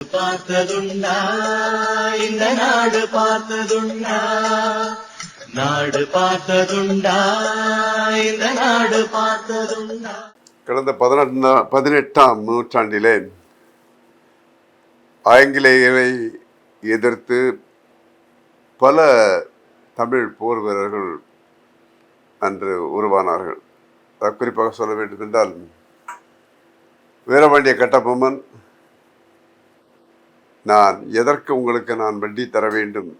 பார்த்ததுண்டா இந்த நாடு பார்த்ததுண்டா நாடு பார்த்ததுண்டா இந்த நாடு பார்த்ததுண்டா. கடந்த பதினெட்டு பதினெட்டாம் நூற்றாண்டிலே ஆங்கிலேயரை எதிர்த்து பல தமிழ் போர் வீரர்கள் அன்று உருவானார்கள். குறிப்பாக சொல்ல வேண்டும் என்றால் வீரபாண்டிய கட்டபொம்மன் நான் எதற்கு உங்களுக்கு நான் வட்டி தர வேண்டும்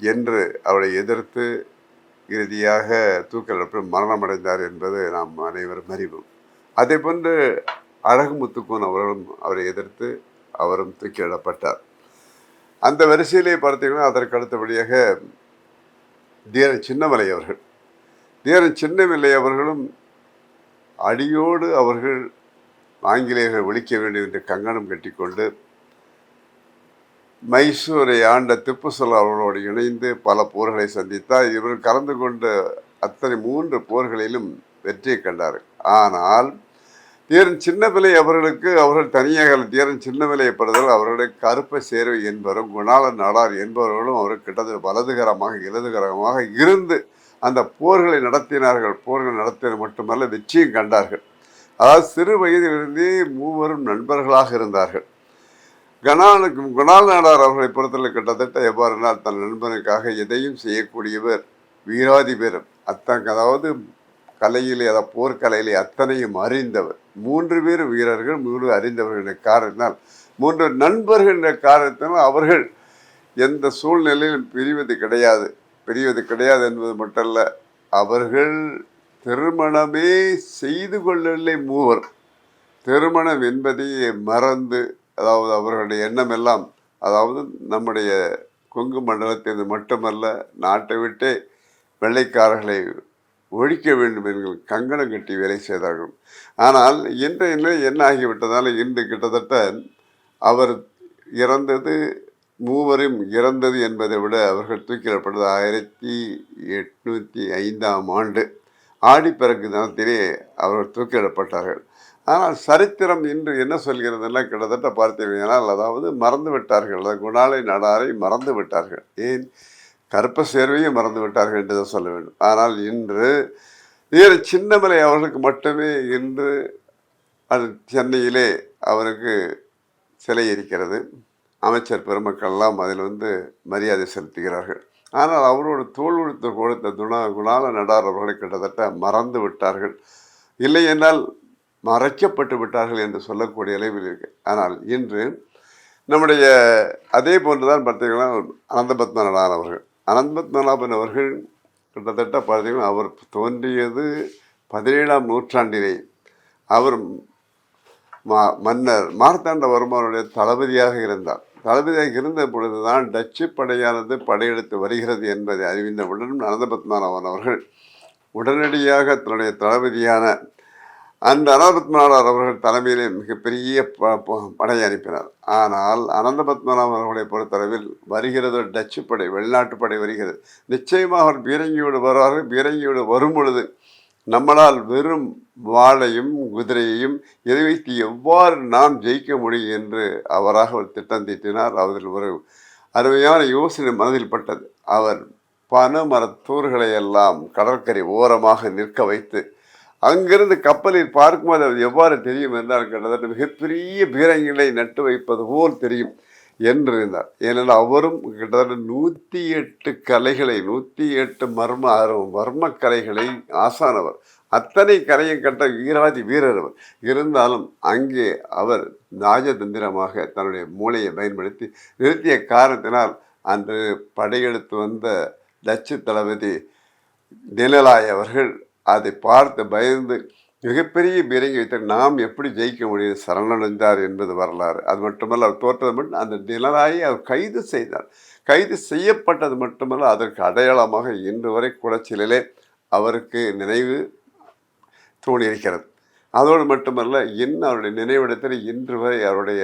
என்று அவரை எதிர்த்து இறுதியாக தூக்கிலிட்டு மரணமடைந்தார் என்பது நாம் அனைவரும் அறிவோம் அதே போன்று அழகுமுத்துக்கோன் அவர்களும் அவரை எதிர்த்து அவரும் தூக்கிலிடப்பட்டார். அந்த வரிசையிலே பார்த்தீங்கன்னா அதற்கு அடுத்தபடியாக தீரன் சின்னமலை அவர்கள். தீரன் சின்னமில்லை அவர்களும் அடியோடு அவர்கள் ஆங்கிலேயர்கள் ஒழிக்க வேண்டும் என்று கங்கணம் கட்டிக்கொண்டு மைசூரை ஆண்ட திப்பு சுல்தான் அவர்களோடு இணைந்து பல போர்களை சந்தித்தார் இவர் கலந்து கொண்ட அத்தனை மூன்று போர்களிலும் வெற்றியை கண்டார். ஆனால் தீரன் சின்னபிள்ளை அவர்களுக்கு அவர்கள் தனியாக தீரன் சின்னபிள்ளையை பெறுதல் அவருடைய கருப்ப சேர்வை என்பவரும் குணாளன் நாடார் என்பவர்களும் அவர்கள் கிட்டத்தட்ட வலதுகரமாக இடதுகரமாக இருந்து அந்த போர்களை நடத்தினார்கள். போர்கள் நடத்தியது மட்டுமல்ல வெற்றியும் கண்டார்கள். அதாவது சிறு வயதிலிருந்தே மூவரும் நண்பர்களாக இருந்தார்கள். கணானுக்கு குணால் நாடார் அவர்களை பொறுத்தவரை கிட்டத்தட்ட எவ்வாறுனால் தன் நண்பனுக்காக எதையும் செய்யக்கூடியவர் வீராதி வீராதிபீரம். அத்தன் அதாவது கலையிலே அதாவது போர்க்கலையிலே அத்தனையும் அறிந்தவர். மூன்று பேர் வீரர்கள் மூன்று அறிந்தவர்கள் என்ற காரணத்தினால் மூன்று நண்பர்கள் என்ற காரணத்தினால் அவர்கள் எந்த சூழ்நிலையிலும் பிரிவது கிடையாது. பிரிவது கிடையாது என்பது மட்டுமல்ல அவர்கள் திருமணமே செய்து கொள்ளவில்லை மூவர். திருமணம் என்பதையே மறந்து அதாவது அவர்களுடைய எண்ணம் எல்லாம் அதாவது நம்முடைய கொங்கு மண்டலத்திலிருந்து மட்டுமல்ல நாட்டை விட்டே வெள்ளைக்காரர்களை ஒழிக்க வேண்டும் என்று கங்கணம் கட்டி வேலை செய்தார்கள். ஆனால் இன்றைய நிலை என்ன ஆகிவிட்டதால் இன்று கிட்டத்தட்ட அவர் இறந்தது மூவரும் இறந்தது என்பதை விட அவர்கள் தூக்கிடப்பட்டது ஆயிரத்தி எட்நூற்றி ஐந்தாம் ஆண்டு. ஆடிப்பிறகு தினத்திலே அவர்கள் தூக்கிடப்பட்டார்கள். ஆனால் சரித்திரம் இன்று என்ன சொல்கிறதெல்லாம் கிட்டத்தட்ட பார்த்தீங்கன்னா அதாவது மறந்து விட்டார்கள். குணாலை நடாரை மறந்து விட்டார்கள். ஏன்? கற்ப சேர்வையும் மறந்து விட்டார்கள் என்று தான் சொல்ல வேண்டும். ஆனால் இன்று வேறு சின்னமலை அவர்களுக்கு மட்டுமே இன்று அது சென்னையிலே அவருக்கு சிலை இருக்கிறது. அமைச்சர் பெருமக்கள்லாம் அதில் வந்து மரியாதை செலுத்துகிறார்கள். ஆனால் அவரோட தோல் கொடுத்த கொடுத்த துணா குணால நடார் அவர்களை கிட்டத்தட்ட மறந்து விட்டார்கள். இல்லை என்றால் மறைக்கப்பட்டு விட்டார்கள் என்று சொல்லக்கூடிய அளவில் இருக்கு. ஆனால் இன்று நம்முடைய அதே போன்றுதான் பார்த்தீங்கன்னா அனந்தபத்மநாபன் அவர்கள். அனந்தபத்மநாபன் அவர்கள் கிட்டத்தட்ட பார்த்தீங்கன்னா அவர் தோன்றியது பதினேழாம் நூற்றாண்டிலே. அவர் மா மன்னர் மார்த்தாண்டவர்மனுடைய தளபதியாக இருந்தார். தளபதியாக இருந்த பொழுதுதான் டச்சு படையானது படையெடுத்து வருகிறது என்பதை அறிவிந்தவுடன் அனந்தபத்மநாபன் அவர்கள் உடனடியாக தன்னுடைய தளபதியான அந்த அனந்தபத்மநாபர் அவர்கள் தலைமையிலே மிகப்பெரிய ப- ப- படையை அனுப்பினார். ஆனால் அனந்தபத்மநாபன் அவர்களை பொறுத்தளவில் வருகிறது டச்சு படை வெளிநாட்டு படை வருகிறது. நிச்சயமாக அவர் பீரங்கியோடு வருவார்கள். பீரங்கியோடு வரும் பொழுது நம்மளால் வெறும் வாழையும் குதிரையையும் இதை வைத்து எவ்வாறு நாம் ஜெயிக்க முடியும் என்று அவராக ஒரு திட்டம் தீட்டினார். அவரில் ஒரு அருமையான யோசனை மனதில் பட்டது. அவர் பனை மரத்தூர்களை எல்லாம் கடற்கரை ஓரமாக நிற்க வைத்து அங்கிருந்து கப்பலில் பார்க்கும்போது அது எவ்வாறு தெரியும் என்றால் கிட்டத்தட்ட மிகப்பெரிய பீரங்கிகளை நட்டு வைப்பது போல் தெரியும் என்றிருந்தார் ஏனென்றால் அவரும் கிட்டத்தட்ட நூற்றி எட்டு கலைகளை நூற்றி எட்டு மர்ம அரும் மர்ம கலைகளை ஆசானவர். அத்தனை கலையும் கட்ட வீராதி வீரர் அவர். இருந்தாலும் அங்கே அவர் ராஜதந்திரமாக தன்னுடைய மூளையை பயன்படுத்தி நிறுத்திய காரணத்தினால் அன்று படையெடுத்து வந்த டச்சு தளபதி நிழலாய் அவர்கள் அதை பார்த்து பயந்து மிகப்பெரிய பீரங்கி வைத்த நாம் எப்படி ஜெயிக்க முடியும்? சரணடைந்தார் என்பது வரலாறு. அது மட்டுமல்ல அவர் தோற்றது மட்டும் அந்த நிழலாயை அவர் கைது செய்தார். கைது செய்யப்பட்டது மட்டுமல்ல அதற்கு அடையாளமாக இன்று வரை குளச்சலிலே அவருக்கு நினைவு தோணியிருக்கிறது அதோடு மட்டுமல்ல இன்னும் அவருடைய நினைவிடத்தில் இன்று வரை அவருடைய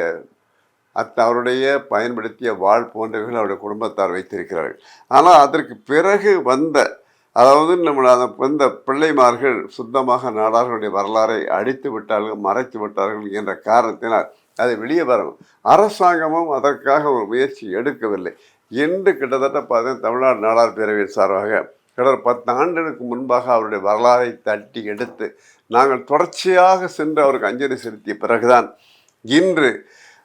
அத் அவருடைய பயன்படுத்திய வாழ் போன்றவைகள் அவருடைய குடும்பத்தார் வைத்திருக்கிறார்கள். ஆனால் அதற்கு பிறகு வந்த அதாவது நம்ம அந்த இந்த பிள்ளைமார்கள் சுத்தமாக நாடார்களுடைய வரலாறை அடித்து விட்டார்கள் மறைத்து விட்டார்கள் என்ற காரணத்தினால் அது வெளியே வரணும் அரசாங்கமும் அதற்காக ஒரு முயற்சி எடுக்கவில்லை. என்று கிட்டத்தட்ட பார்த்தீங்கன்னா தமிழ்நாடு நாடார் பேரவையின் சார்பாக கடந்த பத்து ஆண்டுகளுக்கு முன்பாக அவருடைய வரலாறை தட்டி எடுத்து நாங்கள் தொடர்ச்சியாக சென்று அவருக்கு அஞ்சலி செலுத்திய பிறகுதான் இன்று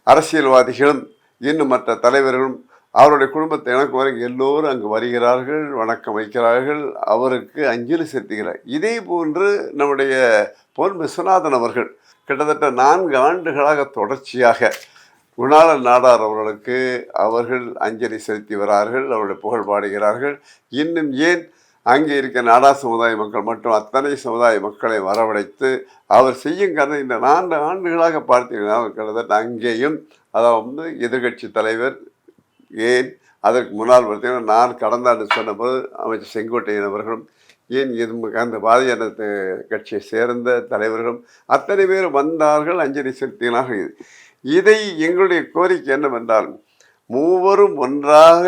அரசியல்வாதிகளும் இன்னும் மற்ற தலைவர்களும் அவருடைய குடும்பத்தை எனக்கு வரை எல்லோரும் அங்கு வருகிறார்கள் வணக்கம் வைக்கிறார்கள் அவருக்கு அஞ்சலி செலுத்துகிறார். இதே போன்று நம்முடைய பொன் விஸ்வநாதன் அவர்கள் கிட்டத்தட்ட நான்கு ஆண்டுகளாக தொடர்ச்சியாக குணாளன் நாடார் அவர்களுக்கு அவர்கள் அஞ்சலி செலுத்தி வரார்கள் அவருடைய புகழ் பாடுகிறார்கள். இன்னும் ஏன் அங்கே இருக்க நாடா சமுதாய மக்கள் மற்றும் அத்தனை சமுதாய மக்களை வரவழைத்து அவர் செய்யும் கதை இந்த நான்கு ஆண்டுகளாக பார்த்தீங்கன்னா கிட்டத்தட்ட அங்கேயும் அதாவது வந்து எதிர்கட்சி தலைவர் ஏன்? அதற்கு முன்னால் பார்த்தீங்கன்னா நான் கடந்த ஆண்டு சொன்னபோது அமைச்சர் செங்கோட்டையன் அவர்களும் ஏன் இது அந்த பாரதிய ஜனத்து கட்சியை சேர்ந்த தலைவர்களும் அத்தனை பேர் வந்தார்கள் அஞ்சலி செலுத்தினாக இது இதை எங்களுடைய கோரிக்கை என்னவென்றால் மூவரும் ஒன்றாக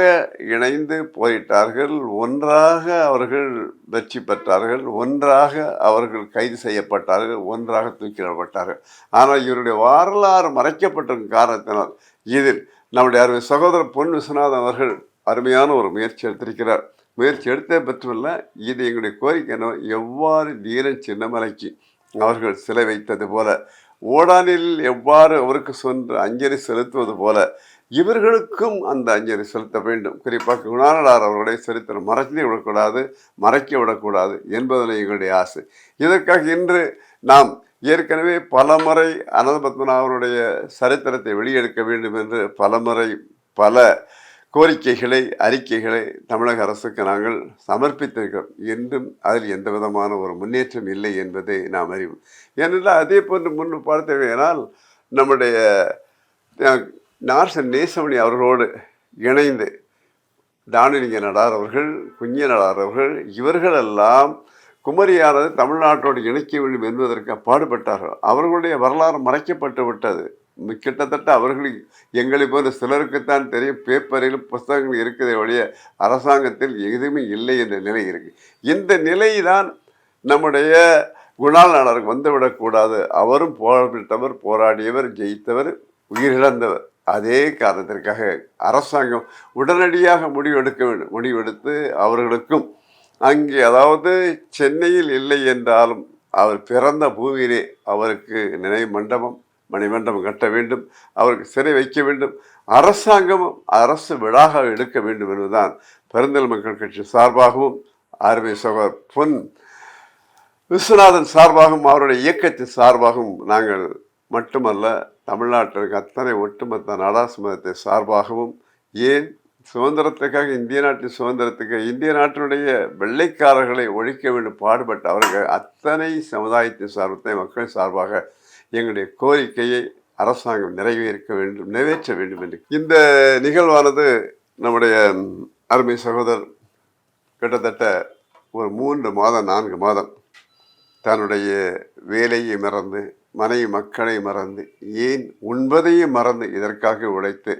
இணைந்து போயிட்டார்கள் ஒன்றாக அவர்கள் வெற்றி பெற்றார்கள் ஒன்றாக அவர்கள் கைது செய்யப்பட்டார்கள் ஒன்றாக தூக்கிடப்பட்டார்கள் ஆனால் இவருடைய வரலாறு மறைக்கப்பட்டிருக்கும் காரணத்தினால் இதில் நம்முடைய அருமை சகோதரர் பொன் விஸ்வநாதன் அவர்கள் அருமையான ஒரு முயற்சி எடுத்திருக்கிறார். முயற்சி எடுத்தே பெற்றுள்ள இது எங்களுடைய கோரிக்கை என்ன எவ்வாறு தீரன் சின்னமலைக்கு அவர்கள் சிலை வைத்தது போல ஓடானில் எவ்வாறு அவருக்கு சென்று அஞ்சலி செலுத்துவது போல இவர்களுக்கும் அந்த அஞ்சலி செலுத்த வேண்டும். குறிப்பாக குணானடார் அவர்களுடைய சரித்திரம் மறைத்து விடக்கூடாது மறைக்க விடக்கூடாது என்பதில் எங்களுடைய ஆசை. இதற்காக இன்று நாம் ஏற்கனவே பலமுறை அனந்த பத்மநாபனுடைய சரித்திரத்தை வெளியெடுக்க வேண்டும் என்று பலமுறை பல கோரிக்கைகளை அறிக்கைகளை தமிழக அரசுக்கு நாங்கள் சமர்ப்பித்திருக்கிறோம். என்றும் அதில் எந்த விதமான ஒரு முன்னேற்றம் இல்லை என்பதை நாம் அறிவோம். ஏனென்றால் அதே போன்று முன்பு பார்த்தீர்கள் நம்முடைய நார்சன் நேசமணி அவர்களோடு இணைந்து தானிலிங்க நடார் அவர்கள் குஞ்சிய நடார் அவர்கள் இவர்களெல்லாம் குமரியானது தமிழ்நாட்டோடு இணைக்க வேண்டும் என்பதற்கு பாடுபட்டார்கள். அவர்களுடைய வரலாறு மறைக்கப்பட்டு விட்டது. கிட்டத்தட்ட அவர்கள் எங்களை போன்ற சிலருக்குத்தான் தெரியும். பேப்பரில் புஸ்தகங்கள் இருக்கிறதே ஒழிய அரசாங்கத்தில் எதுவுமே இல்லை என்ற நிலை இருக்கு. இந்த நிலை தான் நம்முடைய குணால் வந்துவிடக்கூடாது அவரும் போராட்டவர் போராடியவர் ஜெயித்தவர் உயிரிழந்தவர். அதே காரணத்திற்காக அரசாங்கம் உடனடியாக முடிவெடுக்க வேண்டும். முடிவெடுத்து அவர்களுக்கும் அங்கே அதாவது சென்னையில் இல்லை என்றாலும் அவர் பிறந்த பூமியிலே அவருக்கு நினைவு மண்டபம் மணிமண்டபம் கட்ட வேண்டும் அவருக்கு சிறை வைக்க வேண்டும் அரசாங்கமும் அரசு விழாக எடுக்க வேண்டும் என்பதுதான் பெருந்தல் மக்கள் கட்சி சார்பாகவும் அருமை சகோதர் பொன் விஸ்வநாதன் சார்பாகவும் அவருடைய இயக்கத்தின் சார்பாகவும் நாங்கள் மட்டுமல்ல தமிழ்நாட்டிற்கு அத்தனை ஒட்டுமொத்த நாடாசு மதத்தை சார்பாகவும் ஏன் சுதந்திரத்துக்காக இந்திய நாட்டின் சுதந்திரத்துக்கு இந்திய நாட்டினுடைய வெள்ளைக்காரர்களை ஒழிக்க வேண்டும் பாடுபட்ட அவர்கள் அத்தனை சமுதாயத்தின் சார்பத்தை மக்கள் சார்பாக எங்களுடைய கோரிக்கையை அரசாங்கம் நிறைவேற்க வேண்டும் நிறைவேற்ற வேண்டும் என்று. இந்த நிகழ்வானது நம்முடைய அருமை சகோதரர் கிட்டத்தட்ட ஒரு மூன்று மாதம் நான்கு மாதம் தன்னுடைய வேலையை மறந்து மனைவி மக்களை மறந்து ஏன் உண்பதையும் மறந்து இதற்காக உழைத்து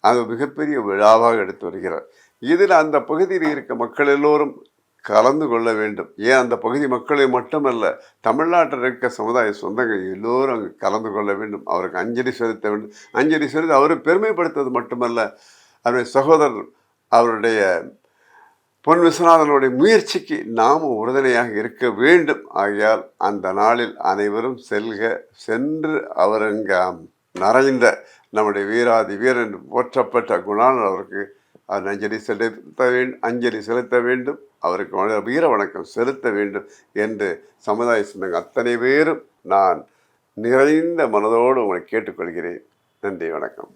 அது மிகப்பெரிய விழாவாக எடுத்து வருகிறார். இதில் அந்த பகுதியில் இருக்க மக்கள் எல்லோரும் கலந்து கொள்ள வேண்டும். ஏன் அந்த பகுதி மக்களை மட்டுமல்ல தமிழ்நாட்டில் இருக்க சமுதாய சொந்தங்கள் எல்லோரும் அங்கு கலந்து கொள்ள வேண்டும். அவருக்கு அஞ்சலி செலுத்த வேண்டும். அஞ்சலி செலுத்த அவரை பெருமைப்படுத்துவது மட்டுமல்ல அவருடைய சகோதரர் அவருடைய பொன் விஸ்வநாதனுடைய முயற்சிக்கு நாமும் உறுதுணையாக இருக்க வேண்டும். ஆகையால் அந்த நாளில் அனைவரும் செல்க சென்று அவர் அங்கே நிறைந்த நம்முடைய வீராதி வீரன் போற்றப்பட்ட குணால் அவருக்கு அதன் அஞ்சலி செலுத்த வேண்டும் அஞ்சலி செலுத்த வேண்டும். அவருக்கு வண- வீர வணக்கம் செலுத்த வேண்டும் என்று சமுதாய சொந்தங்கள் அத்தனை பேரும் நான் நிறைந்த மனதோடு உங்களை கேட்டுக்கொள்கிறேன். நன்றி வணக்கம்.